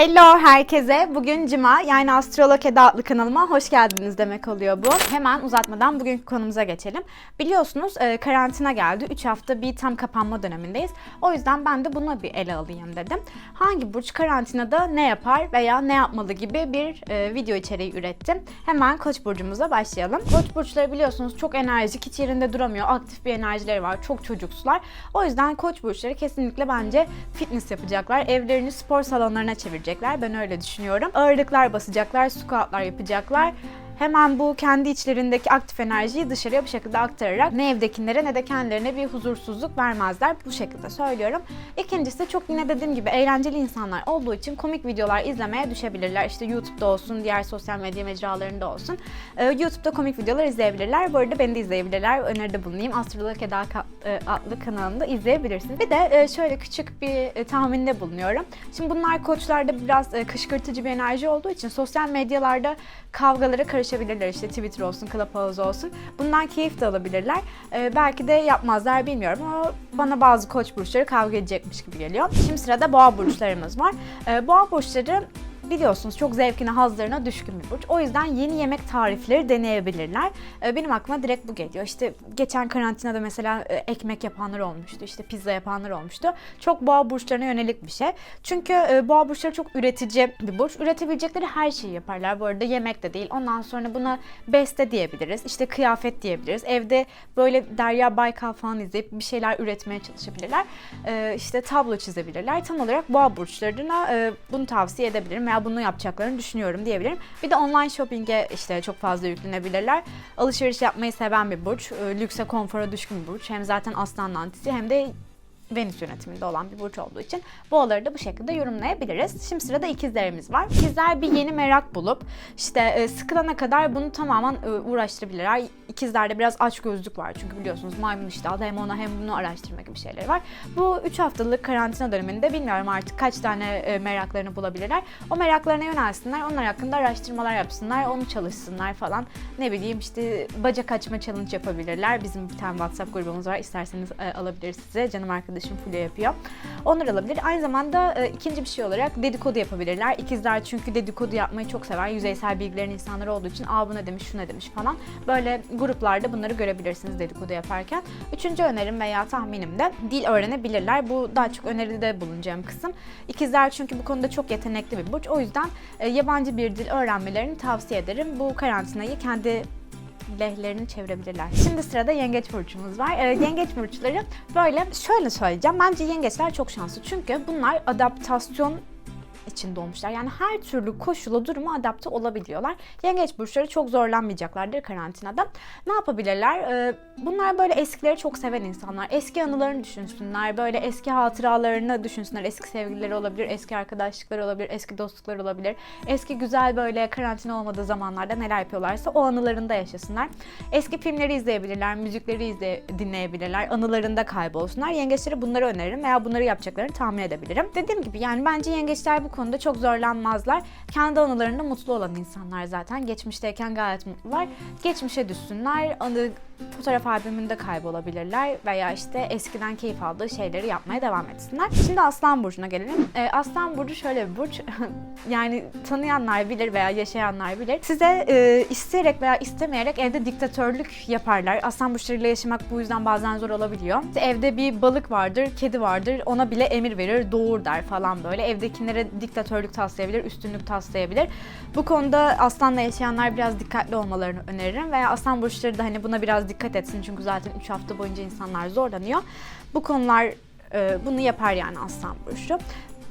Hello herkese. Bugün Cuma yani Astrolog Eda adlı kanalıma hoş geldiniz demek oluyor bu. Hemen uzatmadan bugünkü konumuza geçelim. Biliyorsunuz e, karantina geldi. 3 hafta bir tam kapanma dönemindeyiz. O yüzden ben de buna bir ele alayım dedim. Hangi burç karantinada ne yapar veya ne yapmalı gibi bir e, video içeriği ürettim. Hemen Koç burcumuza başlayalım. Koç burçları biliyorsunuz çok enerjik, hiç yerinde duramıyor. Aktif bir enerjileri var. Çok çocuksular. O yüzden Koç burçları kesinlikle bence fitness yapacaklar. Evlerini spor salonlarına çevirecekler. Ben öyle düşünüyorum. Ağırlıklar basacaklar, squatlar yapacaklar. Hemen bu kendi içlerindeki aktif enerjiyi dışarıya bu şekilde aktararak ne evdekilere ne de kendilerine bir huzursuzluk vermezler. Bu şekilde söylüyorum. İkincisi çok yine dediğim gibi eğlenceli insanlar olduğu için komik videolar izlemeye düşebilirler. İşte YouTube'da olsun, diğer sosyal medya mecralarında olsun. Ee, YouTube'da komik videolar izleyebilirler. Bu arada beni de izleyebilirler. Öneride bulunayım. Astrolog Eda e, adlı kanalında izleyebilirsiniz. Bir de e, şöyle küçük bir e, tahminde bulunuyorum. Şimdi bunlar koçlarda biraz kışkırtıcı bir enerji olduğu için sosyal medyalarda kavgalara karışabilirler. İşte Twitter olsun, Clubhouse olsun. Bundan keyif de alabilirler. Ee, belki de yapmazlar bilmiyorum ama bana bazı koç burçları kavga edecekmiş gibi geliyor. Şimdi sırada boğa burçlarımız var. Ee, boğa burçları biliyorsunuz çok zevkine, hazlarına düşkün bir burç. O yüzden yeni yemek tarifleri deneyebilirler. Ee, benim aklıma direkt bu geliyor. İşte geçen karantinada mesela e, ekmek yapanlar olmuştu, işte pizza yapanlar olmuştu. Çok boğa burçlarına yönelik bir şey. Çünkü e, boğa burçları çok üretici bir burç. Üretebilecekleri her şeyi yaparlar. Bu arada yemek de değil. Ondan sonra buna beste diyebiliriz. İşte kıyafet diyebiliriz. Evde böyle Derya Baykal falan izleyip bir şeyler üretmeye çalışabilirler. Ee, işte tablo çizebilirler. Tam olarak boğa burçlarına e, bunu tavsiye edebilirim veya bunu yapacaklarını düşünüyorum diyebilirim. Bir de online shopping'e işte çok fazla yüklenebilirler. Alışveriş yapmayı seven bir burç. e, Lükse, konfora düşkün bir burç. Hem zaten aslan antisi hem de Venüs yönetiminde olan bir burç olduğu için boğaları da bu şekilde yorumlayabiliriz. Şimdi sırada ikizlerimiz var. İkizler bir yeni merak bulup işte e, sıkılana kadar bunu tamamen e, uğraştırabilirler. İkizlerde biraz aç gözlük var çünkü biliyorsunuz maymun iştahlı hem ona hem bunu araştırma gibi şeyleri var. Bu 3 haftalık karantina döneminde bilmiyorum artık kaç tane e, meraklarını bulabilirler. O meraklarına yönelsinler, onlar hakkında araştırmalar yapsınlar, onu çalışsınlar falan. Ne bileyim işte bacak açma challenge yapabilirler. Bizim bir tane WhatsApp grubumuz var. İsterseniz alabiliriz size. Canım arkadaşım Fulya yapıyor. Onları alabilir. Aynı zamanda e, ikinci bir şey olarak dedikodu yapabilirler. İkizler çünkü dedikodu yapmayı çok sever. Yüzeysel bilgilerin insanları olduğu için aa bu ne demiş, şu ne demiş falan. Böyle gruplarda bunları görebilirsiniz dedikodu yaparken. Üçüncü önerim veya tahminim de dil öğrenebilirler. Bu daha çok öneride bulunacağım kısım. İkizler çünkü bu konuda çok yetenekli bir burç. O yüzden e, yabancı bir dil öğrenmelerini tavsiye ederim. Bu karantinayı kendi lehlerini çevirebilirler. Şimdi sırada yengeç burcumuz var. Ee, yengeç burçları böyle şöyle söyleyeceğim. Bence yengeçler çok şanslı. Çünkü bunlar adaptasyon için doğmuşlar. Yani her türlü koşula, duruma adapte olabiliyorlar. Yengeç burçları çok zorlanmayacaklardır karantinada. Ne yapabilirler? Ee, bunlar böyle eskileri çok seven insanlar. Eski anılarını düşünsünler. Böyle eski hatıralarını düşünsünler. Eski sevgilileri olabilir, eski arkadaşlıkları olabilir, eski dostlukları olabilir. Eski güzel böyle karantina olmadığı zamanlarda neler yapıyorlarsa o anılarında yaşasınlar. Eski filmleri izleyebilirler, müzikleri izle dinleyebilirler. Anılarında kaybolsunlar. Yengeçlere bunları öneririm veya bunları yapacaklarını tahmin edebilirim. Dediğim gibi yani bence yengeçler bu konuda çok zorlanmazlar. Kendi anılarında mutlu olan insanlar zaten. Geçmişteyken gayet mutlular. Geçmişe düşsünler. Anı fotoğraf albümünde kaybolabilirler veya işte eskiden keyif aldığı şeyleri yapmaya devam etsinler. Şimdi Aslan Burcu'na gelelim. Ee, Aslan Burcu şöyle bir burç. yani tanıyanlar bilir veya yaşayanlar bilir. Size e, isteyerek veya istemeyerek evde diktatörlük yaparlar. Aslan burçlarıyla yaşamak bu yüzden bazen zor olabiliyor. İşte evde bir balık vardır, kedi vardır. Ona bile emir verir, doğur der falan böyle. Evdekilere diktatörlük taslayabilir, üstünlük taslayabilir. Bu konuda aslanla yaşayanlar biraz dikkatli olmalarını öneririm veya aslan burçları da hani buna biraz dikkat etsin çünkü zaten 3 hafta boyunca insanlar zorlanıyor. Bu konular e, bunu yapar yani aslan burcu.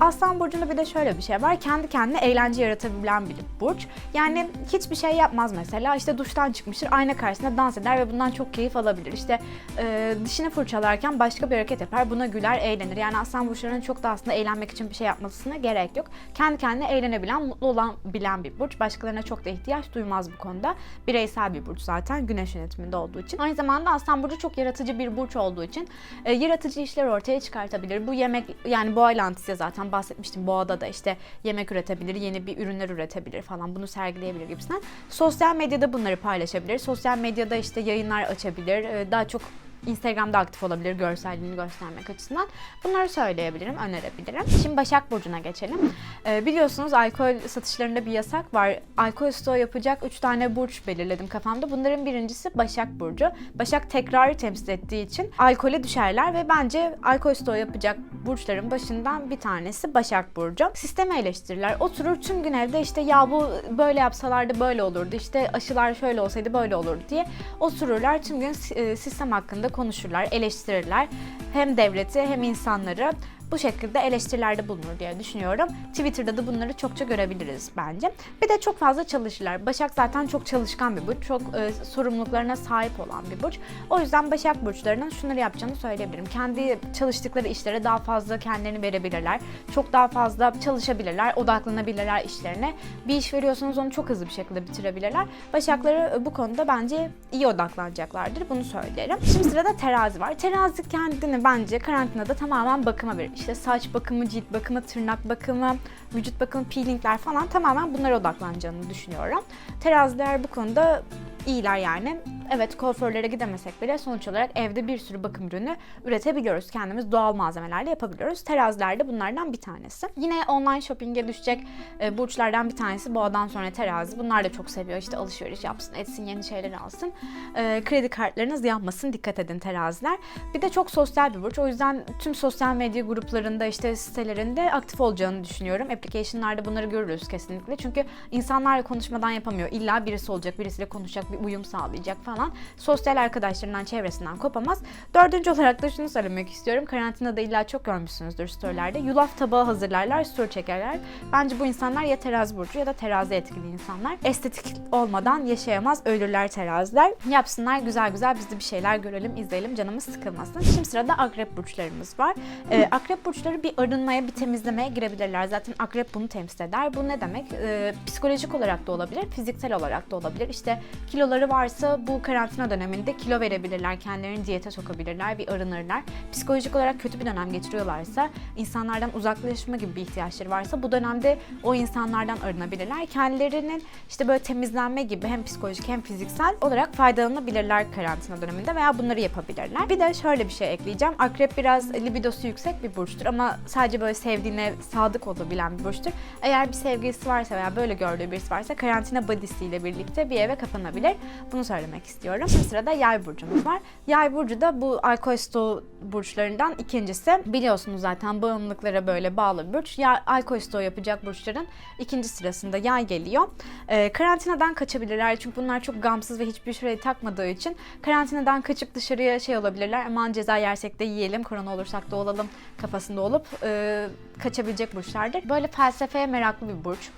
Aslan burcunda bir de şöyle bir şey var. Kendi kendine eğlence yaratabilen bir burç. Yani hiçbir şey yapmaz mesela. İşte duştan çıkmıştır. Ayna karşısında dans eder ve bundan çok keyif alabilir. İşte e, dişini fırçalarken başka bir hareket yapar. Buna güler, eğlenir. Yani aslan burçlarının çok da aslında eğlenmek için bir şey yapmasına gerek yok. Kendi kendine eğlenebilen, mutlu olan bilen bir burç. Başkalarına çok da ihtiyaç duymaz bu konuda. Bireysel bir burç zaten. Güneş yönetiminde olduğu için. Aynı zamanda aslan burcu çok yaratıcı bir burç olduğu için e, yaratıcı işler ortaya çıkartabilir. Bu yemek yani boğa antisi zaten bahsetmiştim. Boğada da işte yemek üretebilir, yeni bir ürünler üretebilir falan. Bunu sergileyebilir gibisinden. Sosyal medyada bunları paylaşabilir. Sosyal medyada işte yayınlar açabilir. Ee, Daha çok Instagram'da aktif olabilir görselliğini göstermek açısından. Bunları söyleyebilirim, önerebilirim. Şimdi Başak Burcu'na geçelim. Ee, biliyorsunuz alkol satışlarında bir yasak var. Alkol stoğu yapacak 3 tane burç belirledim kafamda. Bunların birincisi Başak Burcu. Başak tekrarı temsil ettiği için alkole düşerler ve bence alkol stoğu yapacak burçların başından bir tanesi Başak Burcu. Sistemi eleştirirler. Oturur tüm gün evde işte ya bu böyle yapsalardı böyle olurdu. İşte aşılar şöyle olsaydı böyle olurdu diye otururlar. Tüm gün e, sistem hakkında konuşurlar, eleştirirler. Hem devleti hem insanları bu şekilde eleştirilerde bulunur diye düşünüyorum. Twitter'da da bunları çokça görebiliriz bence. Bir de çok fazla çalışırlar. Başak zaten çok çalışkan bir burç. Çok e, sorumluluklarına sahip olan bir burç. O yüzden Başak burçlarının şunları yapacağını söyleyebilirim. Kendi çalıştıkları işlere daha fazla kendilerini verebilirler. Çok daha fazla çalışabilirler, odaklanabilirler işlerine. Bir iş veriyorsanız onu çok hızlı bir şekilde bitirebilirler. Başakları e, bu konuda bence iyi odaklanacaklardır. Bunu söylerim. Şimdi sırada terazi var. Terazi kendini bence karantinada tamamen bakıma verir. İşte saç bakımı, cilt bakımı, tırnak bakımı, vücut bakımı, peelingler falan tamamen bunlara odaklanacağını düşünüyorum. Teraziler bu konuda iyiler yani. Evet kuaförlere gidemesek bile sonuç olarak evde bir sürü bakım ürünü üretebiliyoruz. Kendimiz doğal malzemelerle yapabiliyoruz. Teraziler de bunlardan bir tanesi. Yine online shopping'e düşecek e, burçlardan bir tanesi boğadan sonra terazi. Bunlar da çok seviyor işte alışveriş yapsın, etsin, yeni şeyler alsın. E, kredi kartlarınız yanmasın dikkat edin teraziler. Bir de çok sosyal bir burç. O yüzden tüm sosyal medya gruplarında işte sitelerinde aktif olacağını düşünüyorum. Application'larda bunları görürüz kesinlikle. Çünkü insanlarla konuşmadan yapamıyor. İlla birisi olacak, birisiyle konuşacak, bir uyum sağlayacak falan. Sosyal arkadaşlarından, çevresinden kopamaz. Dördüncü olarak da şunu söylemek istiyorum. Karantinada illa çok görmüşsünüzdür storylerde. Yulaf tabağı hazırlarlar, story çekerler. Bence bu insanlar ya terazi burcu ya da terazi etkili insanlar. Estetik olmadan yaşayamaz, ölürler teraziler. Yapsınlar güzel güzel biz de bir şeyler görelim, izleyelim, canımız sıkılmasın. Şimdi sırada akrep burçlarımız var. Ee, akrep burçları bir arınmaya, bir temizlemeye girebilirler. Zaten akrep bunu temsil eder. Bu ne demek? Ee, psikolojik olarak da olabilir, fiziksel olarak da olabilir. İşte kiloları varsa bu karantina döneminde kilo verebilirler, kendilerini diyete sokabilirler, bir arınırlar. Psikolojik olarak kötü bir dönem geçiriyorlarsa, insanlardan uzaklaşma gibi bir ihtiyaçları varsa bu dönemde o insanlardan arınabilirler. Kendilerinin işte böyle temizlenme gibi hem psikolojik hem fiziksel olarak faydalanabilirler karantina döneminde veya bunları yapabilirler. Bir de şöyle bir şey ekleyeceğim. Akrep biraz libidosu yüksek bir burçtur ama sadece böyle sevdiğine sadık olabilen bir burçtur. Eğer bir sevgilisi varsa veya böyle gördüğü birisi varsa karantina body'siyle birlikte bir eve kapanabilir. Bunu söylemek istiyorum. Şimdi sırada yay burcumuz var. Yay burcu da bu alkol stoğu burçlarından ikincisi. Biliyorsunuz zaten bağımlılıklara böyle bağlı bir burç. Ya, alkol stoğu yapacak burçların ikinci sırasında yay geliyor. Ee, karantinadan kaçabilirler çünkü bunlar çok gamsız ve hiçbir şey takmadığı için karantinadan kaçıp dışarıya şey olabilirler. Aman ceza yersek de yiyelim, korona olursak da olalım kafasında olup e, kaçabilecek burçlardır. Böyle felsefeye meraklı bir burç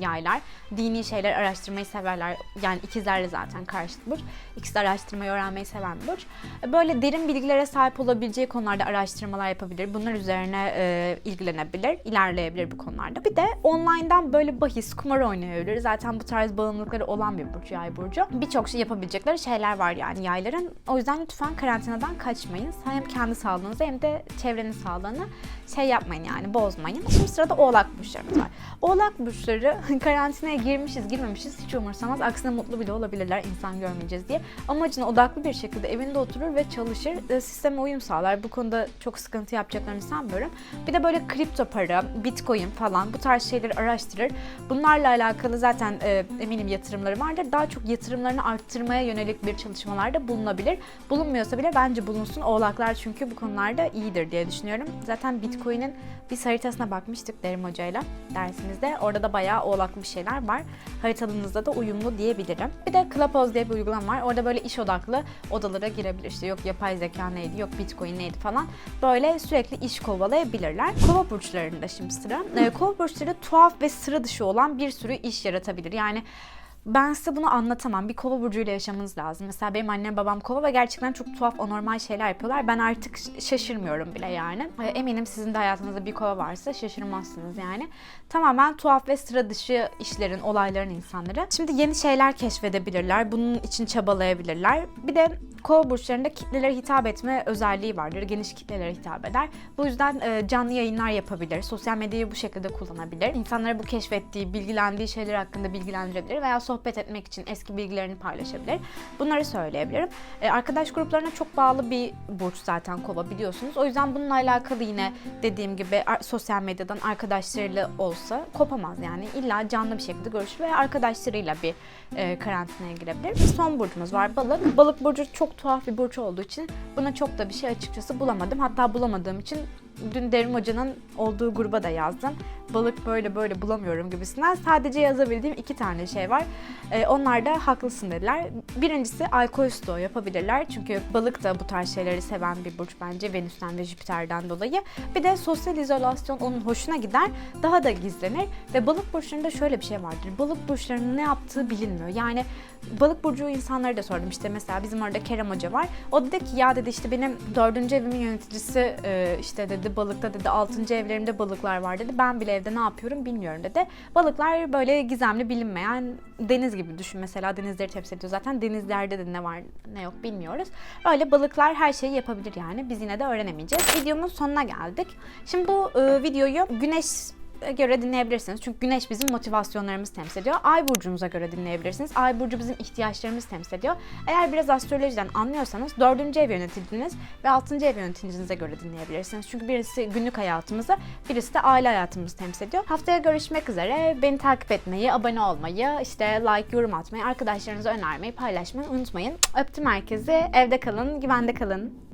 yaylar. Dini şeyler araştırmayı severler. Yani ikizlerle zaten karşıt burç. İkisi de araştırmayı öğrenmeyi seven burç. Böyle derin bilgilere sahip olabileceği konularda araştırmalar yapabilir. Bunlar üzerine e, ilgilenebilir, ilerleyebilir bu konularda. Bir de online'dan böyle bahis, kumar oynayabilir. Zaten bu tarz bağımlılıkları olan bir burç yay burcu. Birçok şey yapabilecekleri şeyler var yani yayların. O yüzden lütfen karantinadan kaçmayın. Hem kendi sağlığınızı hem de çevrenin sağlığını şey yapmayın yani bozmayın. Şimdi sırada oğlak burçlarımız var. Oğlak burçları karantinaya girmişiz girmemişiz hiç umursamaz. Aksine mutlu bile olabilirler insan görmeyeceğiz diye. Amacına odaklı bir şekilde evinde oturur ve çalışır. E, sisteme uyum sağlar. Bu konuda çok sıkıntı yapacaklarını sanmıyorum. Bir de böyle kripto para, bitcoin falan bu tarz şeyleri araştırır. Bunlarla alakalı zaten e, eminim yatırımları vardır. Daha çok yatırımlarını arttırmaya yönelik bir çalışmalarda bulunabilir. Bulunmuyorsa bile bence bulunsun. Oğlaklar çünkü bu konularda iyidir diye düşünüyorum. Zaten Bitcoin'in bir haritasına bakmıştık Derim Hoca'yla dersimizde. Orada da bayağı oğlaklı bir şeyler var. Haritalığınızda da uyumlu diyebilirim. Bir de Clubhouse diye bir uygulama var. Orada böyle iş odaklı odalara girebilir. İşte yok yapay zeka neydi, yok Bitcoin neydi falan. Böyle sürekli iş kovalayabilirler. Kova burçlarında şimdi sıra. Ee, Kova burçları tuhaf ve sıra dışı olan bir sürü iş yaratabilir. Yani ben size bunu anlatamam. Bir kova burcuyla yaşamanız lazım. Mesela benim annem babam kova ve gerçekten çok tuhaf anormal şeyler yapıyorlar. Ben artık şaşırmıyorum bile yani. E, Eminim sizin de hayatınızda bir kova varsa şaşırmazsınız yani. Tamamen tuhaf ve sıra dışı işlerin, olayların insanları. Şimdi yeni şeyler keşfedebilirler. Bunun için çabalayabilirler. Bir de kova burçlarında kitlelere hitap etme özelliği vardır. Geniş kitlelere hitap eder. Bu yüzden e, canlı yayınlar yapabilir. Sosyal medyayı bu şekilde kullanabilir. İnsanlara bu keşfettiği, bilgilendiği şeyler hakkında bilgilendirebilir veya sohbet etmek için eski bilgilerini paylaşabilir. Bunları söyleyebilirim. E, arkadaş gruplarına çok bağlı bir burç zaten kova biliyorsunuz. O yüzden bununla alakalı yine dediğim gibi sosyal medyadan arkadaşlarıyla olsa kopamaz yani. İlla canlı bir şekilde görüşür ve arkadaşlarıyla bir e, karantinaya girebilir. Son burcumuz var balık. Balık burcu çok tuhaf bir burç olduğu için buna çok da bir şey açıkçası bulamadım. Hatta bulamadığım için dün Derim Hoca'nın olduğu gruba da yazdım. Balık böyle böyle bulamıyorum gibisinden. Sadece yazabildiğim iki tane şey var. Ee, onlar da haklısın dediler. Birincisi alkol stoğu yapabilirler. Çünkü balık da bu tarz şeyleri seven bir burç bence Venüs'ten ve Jüpiter'den dolayı. Bir de sosyal izolasyon onun hoşuna gider. Daha da gizlenir. Ve balık burçlarında şöyle bir şey vardır. Balık burçlarının ne yaptığı bilinmiyor. Yani balık burcu insanları da sordum. İşte mesela bizim orada Kerem Hoca var. O dedi ki ya dedi işte benim dördüncü evimin yöneticisi e, işte dedi balıkta dedi altıncı evlerimde balıklar var dedi. Ben bile evde ne yapıyorum bilmiyorum dedi. Balıklar böyle gizemli bilinmeyen deniz gibi düşün. Mesela denizleri temsil ediyor zaten. Denizlerde de ne var ne yok bilmiyoruz. Öyle balıklar her şeyi yapabilir yani. Biz yine de öğrenemeyeceğiz. Videomun sonuna geldik. Şimdi bu e, videoyu güneş göre dinleyebilirsiniz. Çünkü güneş bizim motivasyonlarımızı temsil ediyor. Ay burcunuza göre dinleyebilirsiniz. Ay burcu bizim ihtiyaçlarımızı temsil ediyor. Eğer biraz astrolojiden anlıyorsanız dördüncü ev yöneticiniz ve altıncı ev yöneticinize göre dinleyebilirsiniz. Çünkü birisi günlük hayatımızı, birisi de aile hayatımızı temsil ediyor. Haftaya görüşmek üzere. Beni takip etmeyi, abone olmayı, işte like, yorum atmayı, arkadaşlarınıza önermeyi, paylaşmayı unutmayın. Öptüm herkesi. Evde kalın, güvende kalın.